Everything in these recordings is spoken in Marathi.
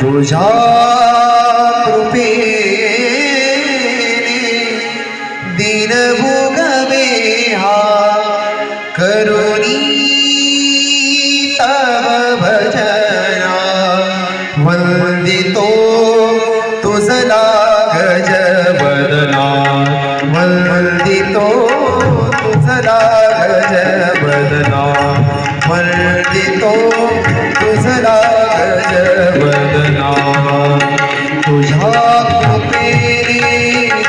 तुझा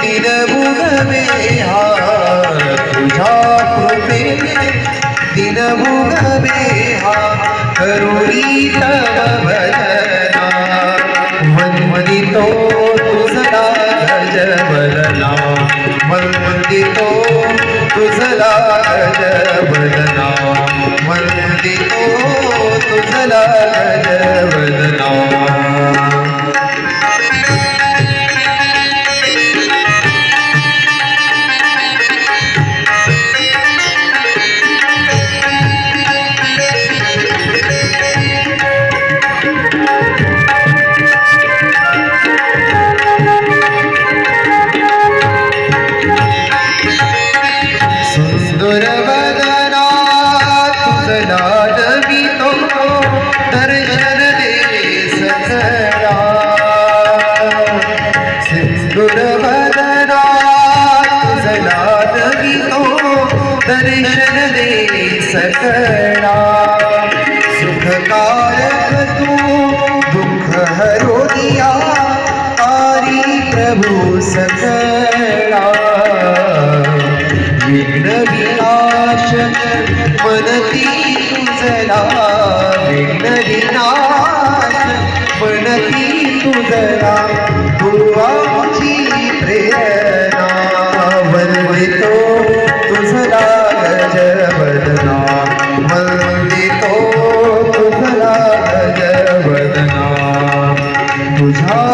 वाटील भुगवे हार तुझ्या कृपेने दिन भुगवे हार करुणी तव बनती तुझला वेगळी नाच. ती तुझला गुरुवाची प्रेरणा. बनवितो तुझला गजवदना बनवितो तुझला गजवदना तुझा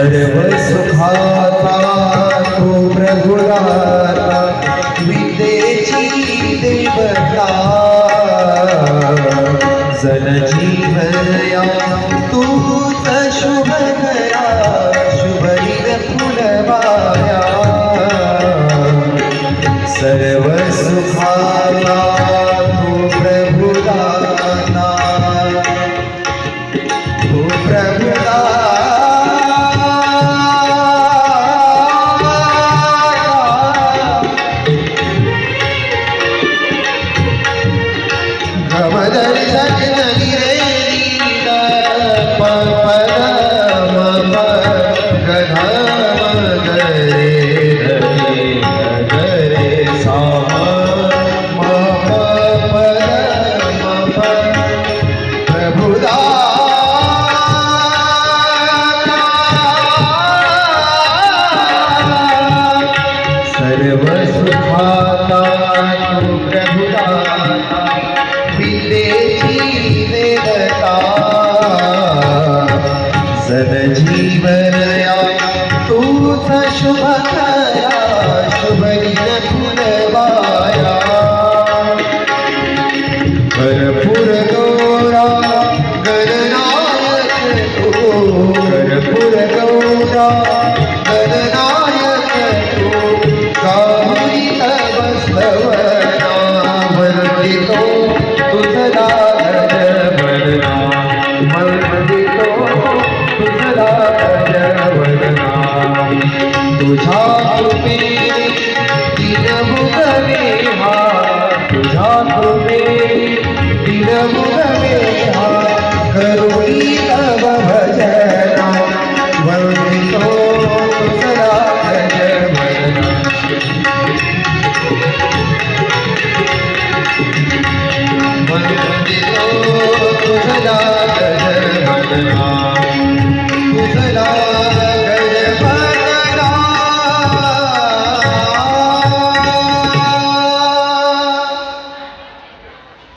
Hare Vaisakha सुभाता प्रभुता विदेशी देवता सदजीवनया तूच शुभकरा शुभदिन तुझा कृपे दिनभुगवे हा. तुझा कृपे दिनभुगवे